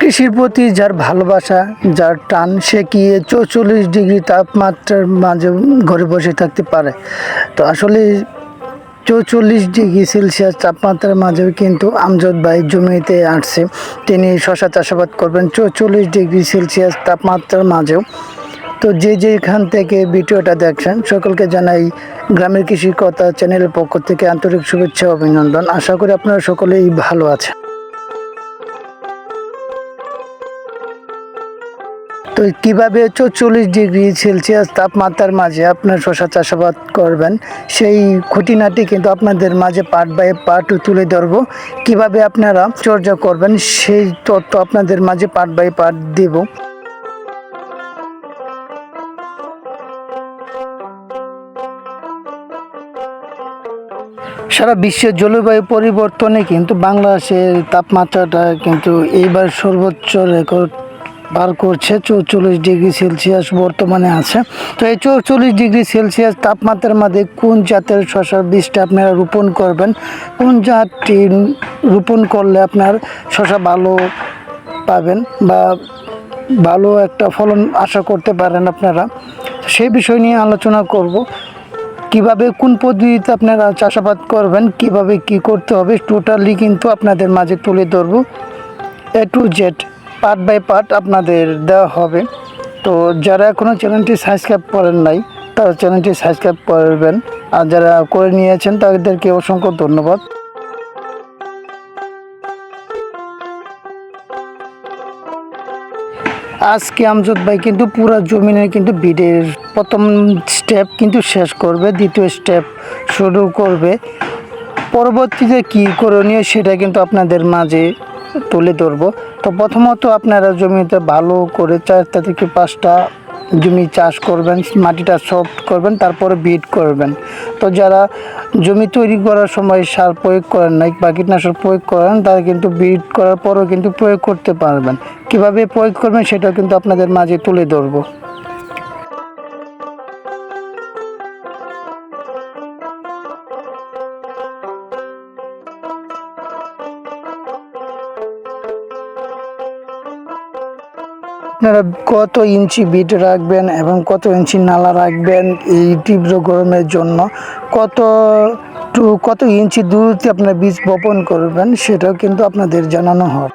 কৃষির প্রতি যার ভালোবাসা, যার টান, সে কি চৌচল্লিশ ডিগ্রি তাপমাত্রার মাঝে ঘরে বসে থাকতে পারে? তো আসলে চৌচল্লিশ ডিগ্রি সেলসিয়াস তাপমাত্রার মাঝেও কিন্তু আমজদ ভাই জমিতে আসছে। তিনি শশা চাষাবাদ করবেন চৌচল্লিশ ডিগ্রি সেলসিয়াস তাপমাত্রার মাঝেও। তো যে যেখান থেকে ভিডিওটা দেখছেন, সকলকে জানাই গ্রামের কৃষি কথা চ্যানেলের পক্ষ থেকে আন্তরিক শুভেচ্ছা, অভিনন্দন। আশা করি আপনারা সকলেই ভালো আছেন। তো কীভাবে চৌচল্লিশ ডিগ্রি সেলসিয়াস তাপমাত্রার মাঝে আপনার শশা চাষাবাদ করবেন? সেই খুঁটিনাটি কিন্তু আপনাদের মাঝে পার্ট বাই পার্ট তুলে ধরবো। কীভাবে আপনারা চর্চা করবেন, সেই তথ্য আপনাদের মাঝে পার্ট বাই পার্ট দেব। সারা বিশ্বের জলবায়ু পরিবর্তনে কিন্তু বাংলাদেশের তাপমাত্রাটা কিন্তু এইবার সর্বোচ্চ রেকর্ড পার করছে, চৌচল্লিশ ডিগ্রি সেলসিয়াস বর্তমানে আছে। তো এই চৌচল্লিশ ডিগ্রি সেলসিয়াস তাপমাত্রার মধ্যে কোন জাতের শশার বীজটা আপনারা রোপণ করবেন? কোন জাতটি রোপণ করলে আপনার শশা ভালো পাবেন বা ভালো একটা ফলন আশা করতে পারেন আপনারা? সেই বিষয় নিয়ে আলোচনা করব। কীভাবে, কোন পদ্ধতিতে আপনারা চাষাবাদ করবেন, কীভাবে কি করতে হবে টোটালি কিন্তু আপনাদের মাঝে তুলে ধরবো। A to Z part by part আপনাদের দেওয়া হবে। তো যারা এখনও চ্যানেলটি সাবস্ক্রাইব করেন নাই, তারা চ্যানেলটি সাবস্ক্রাইব করবেন। আর যারা করে নিয়েছেন, তাদেরকে অসংখ্য ধন্যবাদ। আজকে আমজদ ভাই কিন্তু পুরা জমিনের কিন্তু বিডের প্রথম স্টেপ কিন্তু শেষ করবে, দ্বিতীয় স্টেপ শুরু করবে। পরবর্তীতে কী করণীয় সেটা কিন্তু আপনাদের মাঝে তুলে ধরবো। তো প্রথমত আপনারা জমিতে ভালো করে চারটা থেকে পাঁচটা জমি চাষ করবেন, মাটিটা সফট করবেন, তারপরে বিট করবেন। তো যারা জমি তৈরি করার সময় সার প্রয়োগ করেন না বা কীটনাশক প্রয়োগ করেন, তারা কিন্তু বিট করার পরও কিন্তু প্রয়োগ করতে পারবেন। কীভাবে প্রয়োগ করবেন সেটাও কিন্তু আপনাদের মাঝে তুলে ধরবো। আপনারা কত ইঞ্চি বিট রাখবেন এবং কত ইঞ্চি নালা রাখবেন এই তীব্র গরমের জন্য? কত টু কত ইঞ্চি দূরত্বে আপনার বীজ বপন করবেন, সেটাও কিন্তু আপনাদের জানানো হয়।